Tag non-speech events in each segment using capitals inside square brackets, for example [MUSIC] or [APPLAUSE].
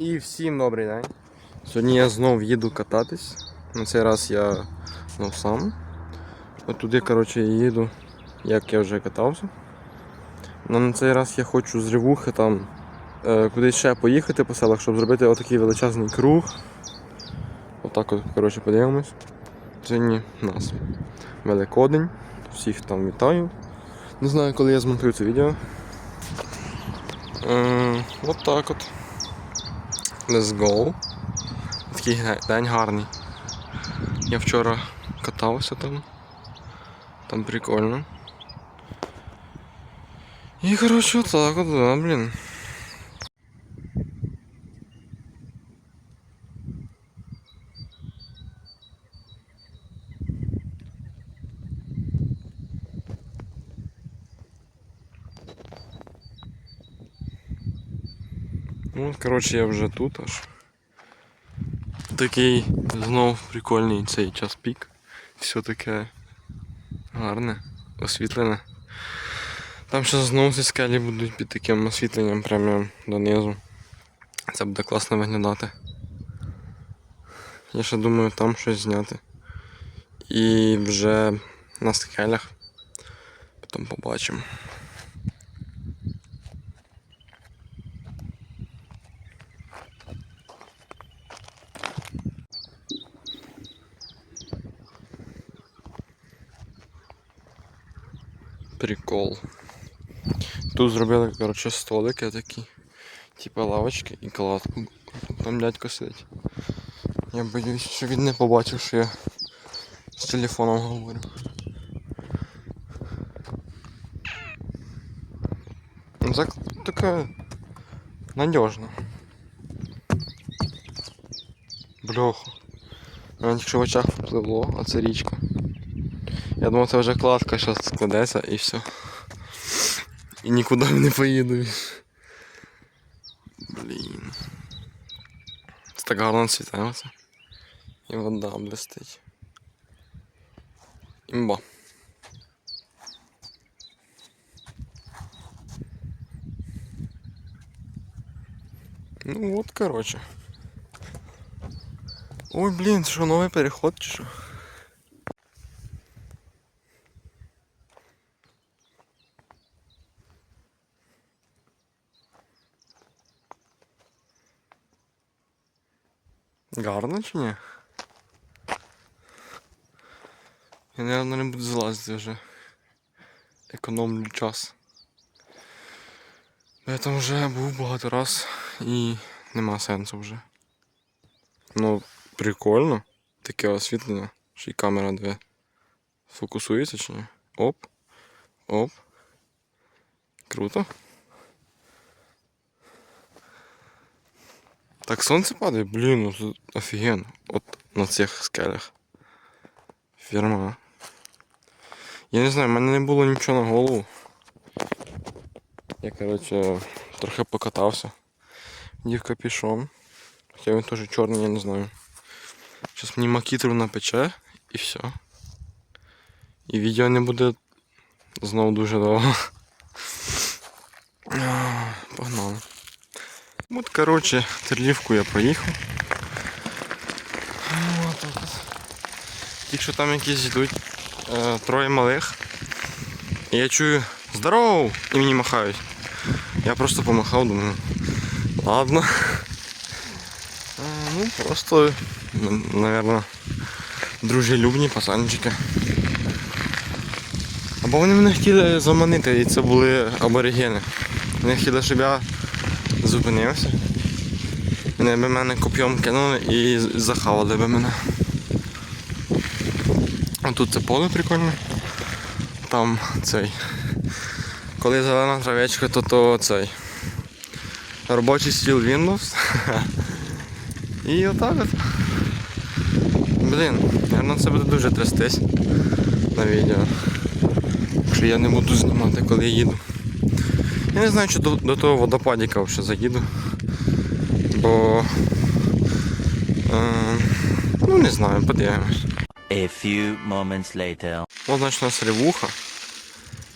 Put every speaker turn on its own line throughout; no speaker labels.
І всім добрий день. Сьогодні я знов їду кататись. На цей раз я знов сам. От туди, коротше, їду, як я вже катався. Но на цей раз я хочу з Ревухи там е, кудись ще поїхати по селах, щоб зробити отакий величезний круг. Отак от, коротше, подивимось. Сьогодні нас Великодень. Всіх там вітаю. Не знаю, коли я змонтую це відео. Е, от так от. Let's go. Такий день гарний. Я вчора катався там. Там прикольно. І коротше отак от, да, блін. Коротше, я вже тут аж. Такий знов прикольний цей час пік. Все таке гарне, освітлене. Там ще знову ці скелі будуть під таким освітленням прямо донизу. Це буде класно виглядати. Я ще думаю там щось зняти. І вже на скелях. Потім побачимо. Прикол. Тут зробили, коротше, столики такі. Типа лавочки і кладку. Там дядько сидить. Я боюсь, що він не побачив, що я з телефоном говорю. Ну так таке надіжно. Бляха. Навіть якщо в очах впливло, а це річка. Я думав, це вже кладка зараз складеться і все. І нікуди не поїду. Блін. Це так гарно світається. І вода блистить. Імба. Ну от, короче. Ой, блін, це що новий переход чи що? Гарно чи ні? Я, наверное, не буду залазити вже. Економлю час. Я там вже був багато раз і нема сенсу вже. Ну, прикольно. Таке освітлення. Ще й камера две. Фокусується чи ні? Оп. Оп. Круто. Так сонце падає? Блін, ну тут офігенно. От на цих скелях. Фірма. Я не знаю, в мене не було нічого на голову. Я, коротше, трохи покатався. Дів капішон. Хоча він теж чорний, я не знаю. Зараз мені макітру напече і все. І відео не буде знову дуже довго. Погнали. От, коротше, Терлівку я проїхав. Тільки що там якісь йдуть е, троє малих. Я чую здоров! І мені махають. Я просто помахав, думаю. Ладно. Е, ну, просто, мабуть, дружелюбні пацанчики. Або вони мене хотіли заманити, і це були аборигени. Вони хотіли, щоб я зупинився. Вони би мене коп'єм кинули і захавали би мене. А тут це поле прикольне. Там цей. Коли зелена травечка, то то цей. Робочий стіл Windows. [LAUGHS] І отак от. Блін, наверное, це буде дуже трястись на відео. Якщо я не буду знімати, коли їду. Я не знаю, чи до, до того водопадіка вже заїду. Бо. Е, ну не знаю, подивимось.
A few moments later.
Ось значить у нас ревуха.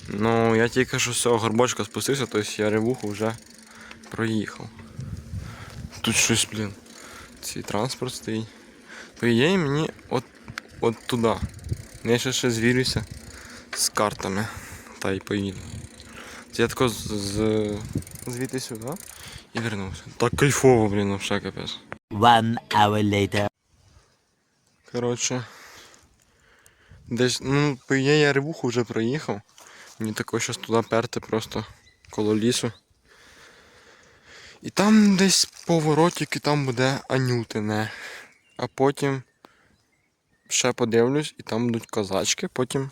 Ну, я тільки що з цього горбочка спустився, тобто я ревуху вже проїхав. Тут щось, блін. Цей транспорт стоїть. По ідеї мені от, от туди. Я ще ще звірюся з картами. Та й поїду. Це я тако з, з звідти сюди і вернувся. Так кайфово, блін, вообще капець.
One hour later.
Коротше. Десь, ну, по ідеї, я рибуху вже проїхав. Мені тако щось туди перти просто коло лісу. І там десь поворотик, і там буде Анютине. А потім ще подивлюсь, і там будуть козачки, потім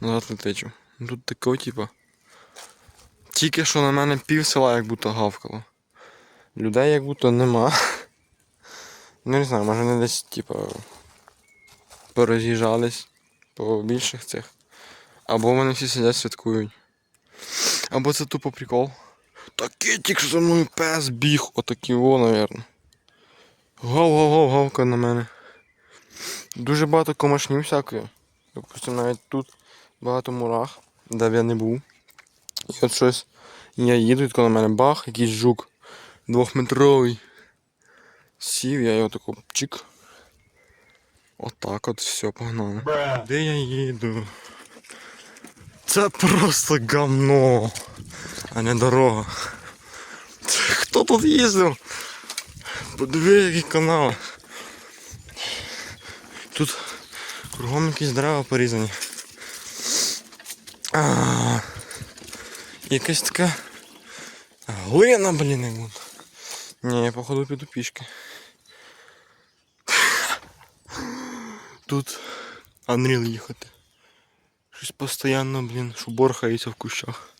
назад летичу. Ну, Тут таке, типа. Тільки що на мене пів села як будто гавкало. Людей як будто нема. Ну не знаю, може вони десь, типа, пороз'їжджались по більших цих. Або вони всі сидять святкують. Або це тупо прикол. Такий тільки що за мною пес біг, отакий во, навірно. Гав-гав-гав, гавка на мене. Дуже багато комашнів всякої. Допустим, навіть тут багато мурах, де б я не був. І от щось. Я їду, і на мене бах, якийсь жук двохметровий. Сів, я його тако чик. Отак от все, погнали. Де я їду? Це просто гамно, а не дорога. Хто тут їздив? Подиви, який канал. Тут кругом якісь дерева порізані. А, якась така глина, блін, як будто. Ні, я походу піду пішки. Тут Unreal їхати. Щось постійно, блін, шуборхається в кущах.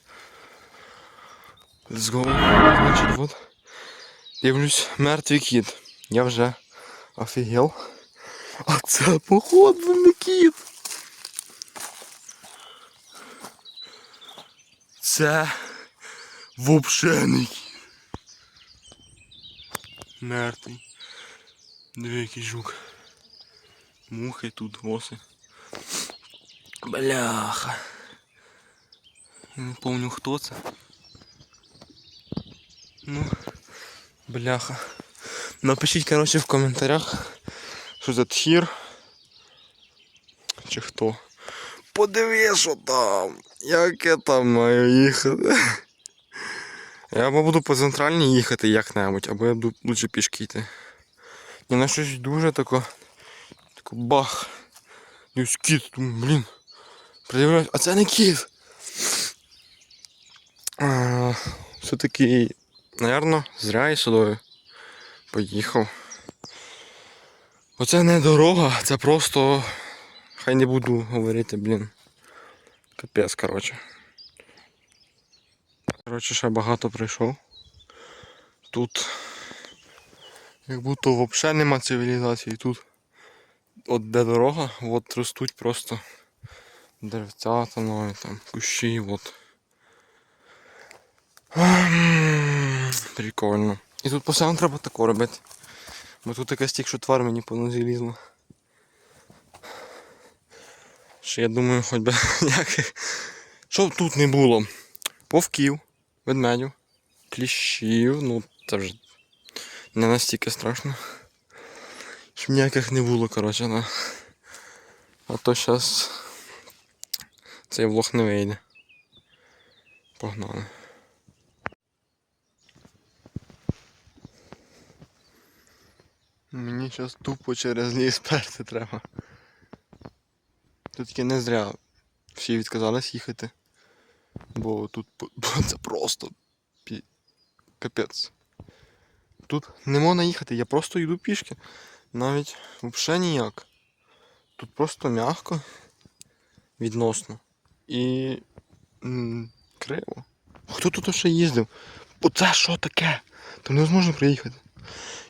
Let's go. Значить, от. Дивлюсь, мертвий кіт. Я вже офігел. А це походу не кіт. Це кіт. Мертвий. Диви, який жук. Мухи тут, оси. Бляха. Не пам'ятаю хто це. Ну, бляха. Напишіть, коротше, в коментарях, що за тхір. Чи хто. Подиви, що там. Як я там маю їхати. Я або буду по центральній їхати як-небудь, або я буду лучше пішки йти. Ні, на щось дуже тако. Тако бах. Дивись, кіт, думаю, блін. Придивляюсь, а це не кіт. Все-таки, напевно, зря я сюди поїхав. Оце не дорога, це просто. Хай не буду говорити, блін. Капець, коротше. Коротше, ще багато прийшов. Тут як будто взагалі нема цивілізації. Тут от де дорога, от ростуть просто деревця та нові там кущі, от. Ем, Прикольно. І тут постійно треба тако робити. Бо тут якась тільки що твар мені по нозі лізла. Що я думаю, хоч би [LAUGHS] як. Що тут не було? Повків, ведмедів, кліщів, ну це вже не настільки страшно. Щоб ніяких не було, коротше, да. А то зараз цей влог не вийде. Погнали. Мені зараз тупо через ліс перти треба. Тільки не зря всі відказались їхати. Бо тут [LAUGHS] це просто капець. Тут не можна їхати, я просто йду пішки. Навіть взагалі ніяк. Тут просто м'яко, відносно. І криво. Хто тут ще їздив? Оце що таке? Там невозможно приїхати.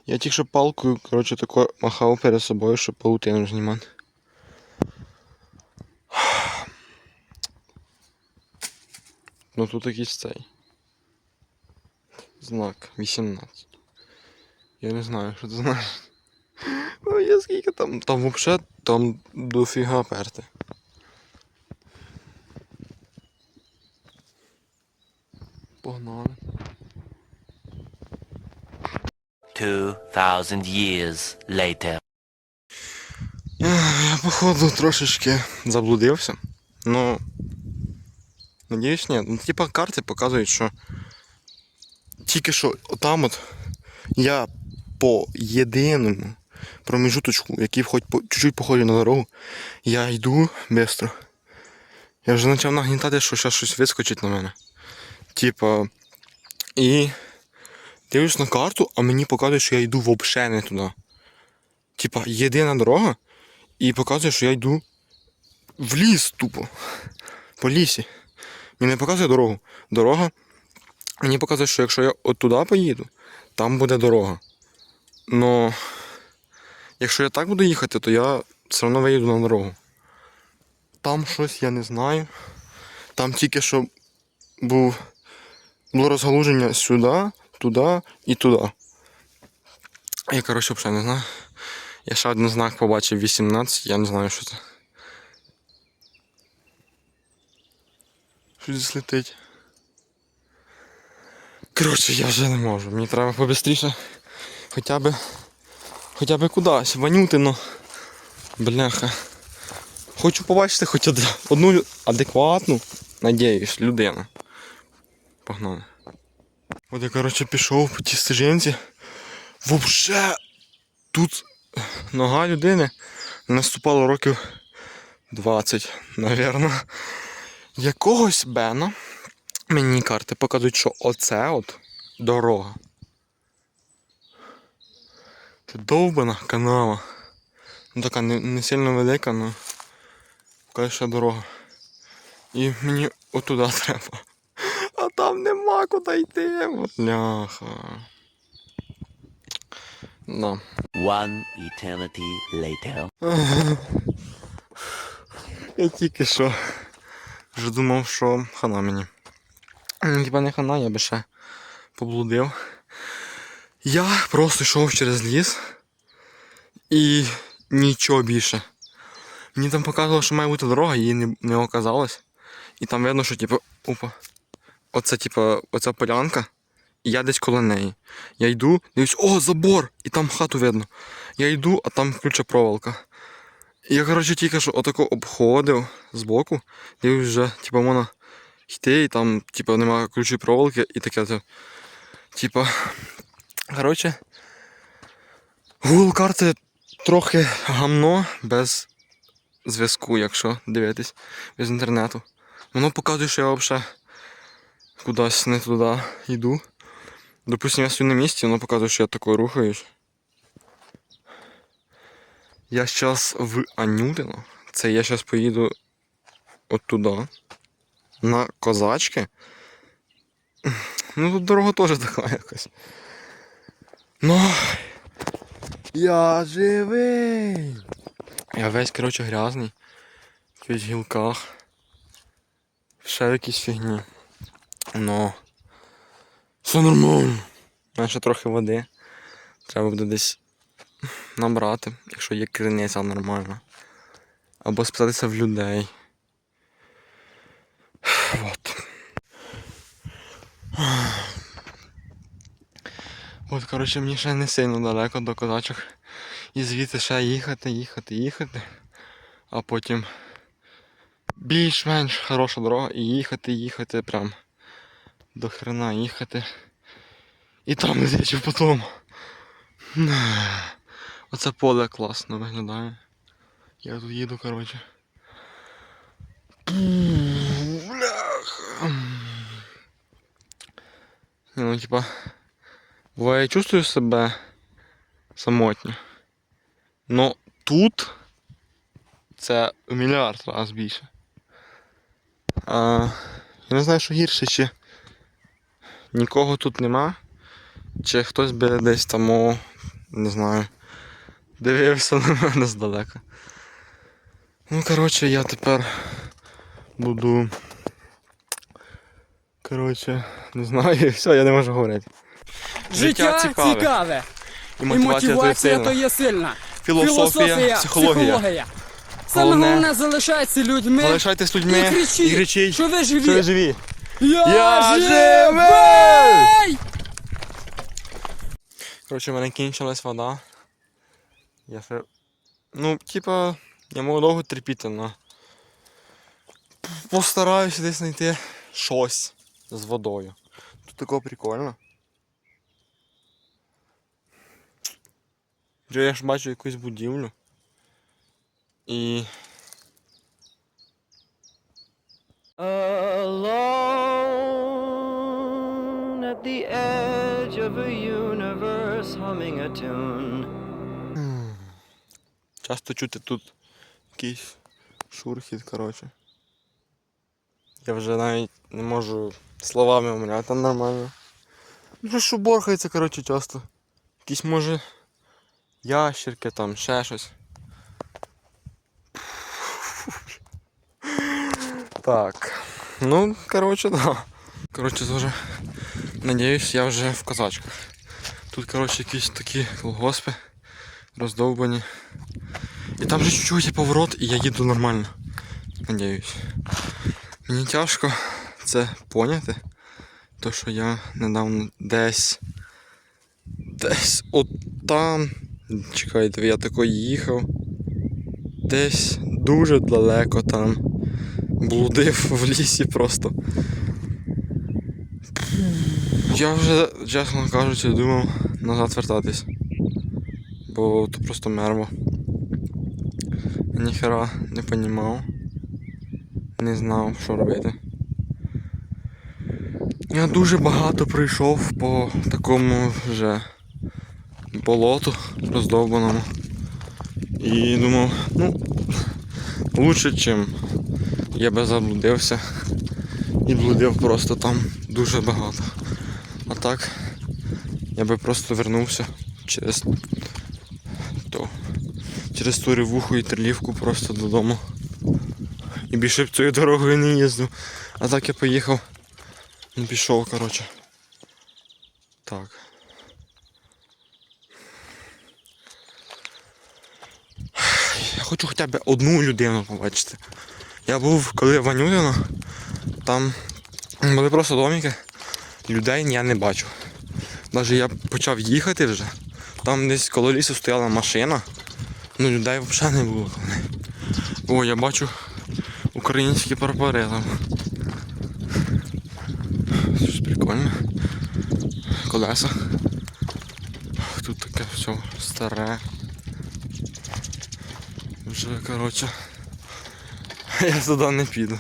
Я тільки що палкою, коротше, тако махав перед собою, щоб паутину знімати. Ну тут якийсь цей. Знак 18. Я не знаю, що це значить. Ну я скільки там. Там взагалі там дофіга перти. Погнали.
2,000 years later.
Я, походу, трошечки заблудився. Ну. Надіюсь, ні. Ну, типа карти показують, що тільки що отам от я по єдиному проміжуточку, який хоч по, чуть-чуть походить на дорогу, я йду швидко. Я вже почав нагнітати, що зараз щось вискочить на мене. Типа. І дивлюсь на карту, а мені показує, що я йду взагалі не туди. Типа, єдина дорога, і показує, що я йду в ліс тупо. По лісі. Мені не показує дорогу. Дорога. Мені показує, що якщо я от туди поїду, там буде дорога. Но якщо я так буду їхати, то я все одно виїду на дорогу. Там щось я не знаю. Там тільки що був, було розгалуження сюди, туди і туди. Я, коротше, взагалі не знаю. Я ще один знак побачив 18, я не знаю, що це. Щось летить. Коротше, я вже не можу. Мені треба побистріше. Хоча б. Хоча б кудись. Ванютино. Бляха. Хочу побачити хоч одну адекватну, надіюсь, людину. Погнали. От я, коротше, пішов по тій стежинці. Вообще тут нога людини наступала років 20, напевно. Якогось Бена мені карти показують, що оце от дорога. Це довбана канава. Ну така не, не сильно велика, але каже, що дорога. І мені отуди [LAUGHS] треба. А там нема куди йти. Бляха. Да.
One eternity later. [LAUGHS]
Я тільки що вже думав, що хана мені. Хіба не хана, я би ще поблудив. Я просто йшов через ліс і нічого більше. Мені там показувало, що має бути дорога, її не, не оказалось. І там видно, що типу, опа. Оце, типу, оця полянка, і я десь коло неї. Я йду, дивлюсь, о, забор! І там хату видно. Я йду, а там ключа проволока. Я, коротше, тільки що отако обходив збоку, і вже, типу, можна йти, і там, типу, немає ключої проволоки і таке. Типа. Коротше. Google карти трохи гамно без зв'язку, якщо дивитись, без інтернету. Воно показує, що я взагалі кудись не туди йду. Допустим, я стою на місці, воно показує, що я такою рухаюсь. Я зараз в Анютино. Це я зараз поїду от туди. На козачки. Ну тут дорога теж така якась. Ну. Я живий. Я весь, коротше, грязний. В якихось гілках. Ще в якійсь фігні. Ну. Все нормально. Ще трохи води. Треба буде десь набрати, якщо є криниця нормальна. Або спитатися в людей. От. От, коротше, мені ще не сильно далеко до козачок. І звідти ще їхати, їхати, їхати. А потім більш-менш хороша дорога і їхати, їхати прям до хрена їхати. І там летячи потім. Оце поле класно виглядає. Я тут їду, коротше. Бляха. Ну, типа. Буває, я чувствую себе самотньо. Но тут це в мільярд раз більше. А, я не знаю, що гірше, чи нікого тут нема, чи хтось би десь там, не знаю, дивився на мене здалека. Ну, коротше, я тепер буду. Коротше, не знаю, [LAUGHS] все, я не можу говорити.
Життя цікаве,
І
і
мотивація,
мотивація
то є
сильна.
Філософія, психологія.
Саме
Головне-
головне залишайтеся людьми
Залишайтесь людьми
і кричіть,
і кричіть,
що ви живі.
що ви живі.
Я,
Я
живий!
Коротше, в мене кінчилась вода. Я ще. Ну, типа, я можу довго терпіти, але. Постараюся десь знайти щось з водою. Тут тако прикольно. Я ж бачу якусь будівлю. І.
Alone at the edge of a universe humming a tune.
Часто чути тут якийсь шурхіт, коротше. Я вже навіть не можу словами умовляти нормально. Ну що борхається, коротше, часто. Якісь може ящерки там, ще щось. Так. Ну, коротше, да. Коротше, вже надіюсь, я вже в козачках. Тут, коротше, якісь такі колгоспи роздовбані. І там же чуть-чуть поворот, і я їду нормально. Надіюсь. Мені тяжко це поняти. То що я недавно десь. Десь от там. Чекайте, я тако їхав. Десь дуже далеко там. Блудив в лісі просто. Я вже, чесно кажучи, думав назад вертатись. Бо то просто мерво. Ніхера не понімав. Не знав, що робити. Я дуже багато пройшов по такому вже болоту роздовбаному. І думав, ну, лучше, чим я би заблудився. І блудив просто там дуже багато. А так я би просто вернувся через через ту ревуху і трилівку просто додому. І більше б цією дорогою не їздив. А так я поїхав. Не пішов, коротше. Так. Я хочу хоча б одну людину побачити. Я був, коли в Ванюдино, там були просто домики, людей я не бачу. Навіть я почав їхати вже, там десь коло лісу стояла машина, ну людей взагалі не було. О, я бачу українські прапори там. Щось прикольне. Колеса. Тут таке все старе. Вже, коротше. [LAUGHS] Я туди не піду.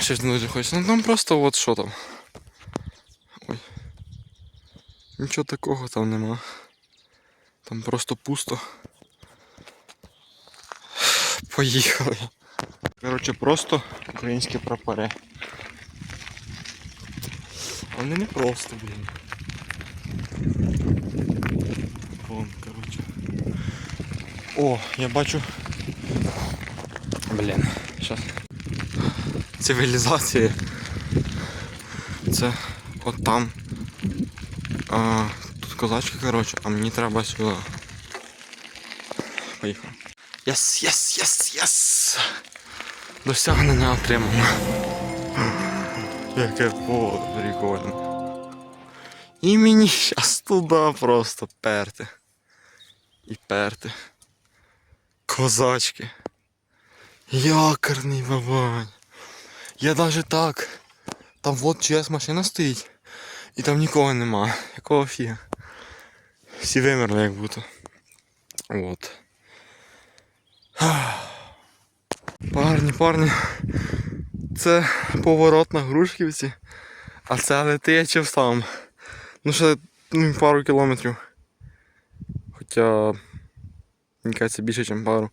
Щось дуже хочеться. Ну там просто от що там. Ой. Нічого такого там нема. Там просто пусто. Поїхали. Коротше, просто українські прапори. Вони не просто, блін. Вон, коротше. О, я бачу. Блін, щас. Цивілізація. Це от там. А, тут козачки, коротше, а мені треба сюди. Поїхав. Єс, єс, єс, єс! Досягнення отримано. Яке поле прикольно. І мені щас туди просто перти. І перти. Козачки. Якорний бабань. Я даже так. Там вот чиясь машина стоїть. І там нікого нема. Якого фіга? Всі вимерли як будто. Вот. Парні, парні. Це поворот на Грушківці, а це летичів сам. Ну ще ну, пару кілометрів. Хоча мені кажеться більше, ніж пару.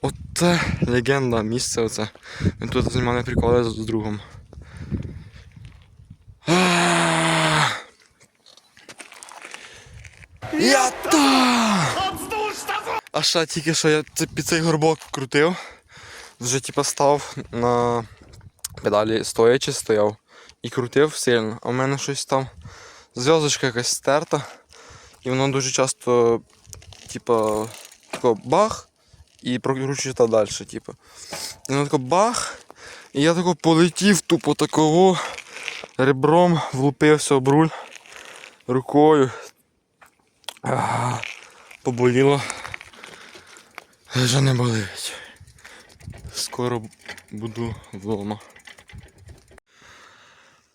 От це легенда місце оце. Ми тут знімали приколи з другом. Я там! А ще тільки що я під цей горбок крутив. Вже типа став на педалі стоячи стояв і крутив сильно. А в мене щось там зв'язочка якась стерта. І воно дуже часто, типа, тако бах і прокручується далі, типу. І воно тако бах. І я тако полетів тупо такого ребром, влупився об руль рукою. А, поболіло. Вже не болить. Скоро буду вдома.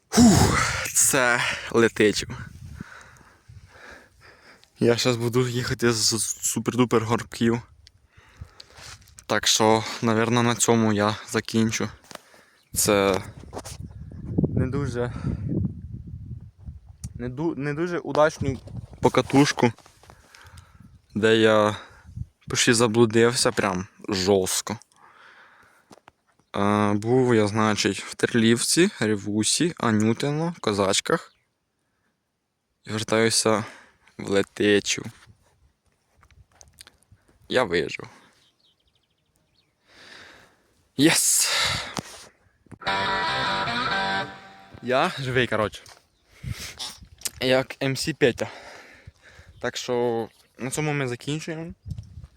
Фух, це летичу. Я зараз буду їхати з супер-дупер горбків. Так що, напевно, на цьому я закінчу. Це не дуже. Не, ду, не дуже удачну покатушку, де я почти заблудився прям жорстко. Е, був я, значить, в Терлівці, Ревусі, Анютино, Козачках. І вертаюся в летечу. Я вижив. Єс! Я живий, коротше. Як МС Петя. Так що на цьому ми закінчуємо.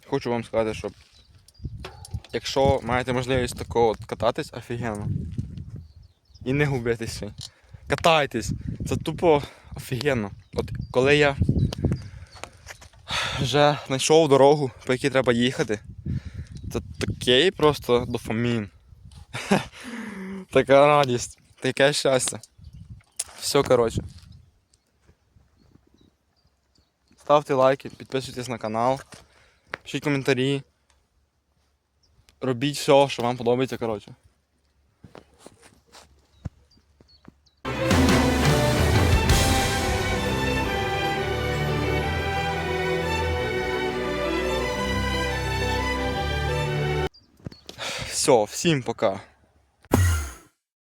Хочу вам сказати, що якщо маєте можливість такого кататись, офігенно. І не губитися. Катайтесь! Це тупо офігенно. От коли я вже знайшов дорогу, по якій треба їхати, це такий просто дофамін. [LAUGHS] Така радість, таке щастя. Все, коротше. Ставте лайки, підписуйтесь на канал, пишіть коментарі. Робіть все, що вам подобається, коротше. Все, всім пока.